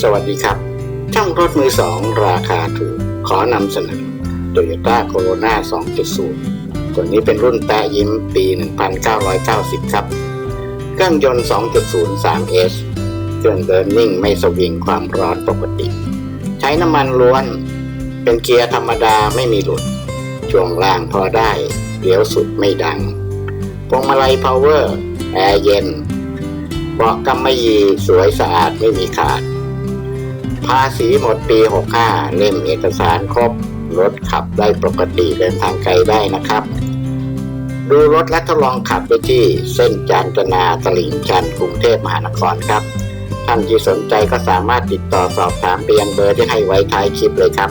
สวัสดีครับ ช่างรถมือสองราคาถูก ขอนำเสนอ Toyota Corona 2.0 ตัวนี้เป็นรุ่นแปะยิ้มปี 1990 ครับ เครื่องยนต์ 2.0 3S เครื่องเดินนิ่งไม่สวิงความร้อนปกติ ใช้น้ำมันล้วน เป็นเกียร์ธรรมดาไม่มีหลุด ช่วงล่างพอได้เลี้ยวสุดไม่ดังพวงมาลัยพาวเวอร์แอร์เย็นเบาะกำมะหยี่สวยสะอาดไม่มีขาดาษีหมดปี 65 เล่มเอกสารครบ รถขับได้ปกติเดินทางไกลได้นะครับ ดูรถและทดลองขับไปที่เส้นจานจนาตลิ่งชันกรุงเทพมหานครครับ ท่านที่สนใจก็สามารถติดต่อสอบถามไปยังเบอร์ที่ให้ไว้ท้ายคลิปเลยครับ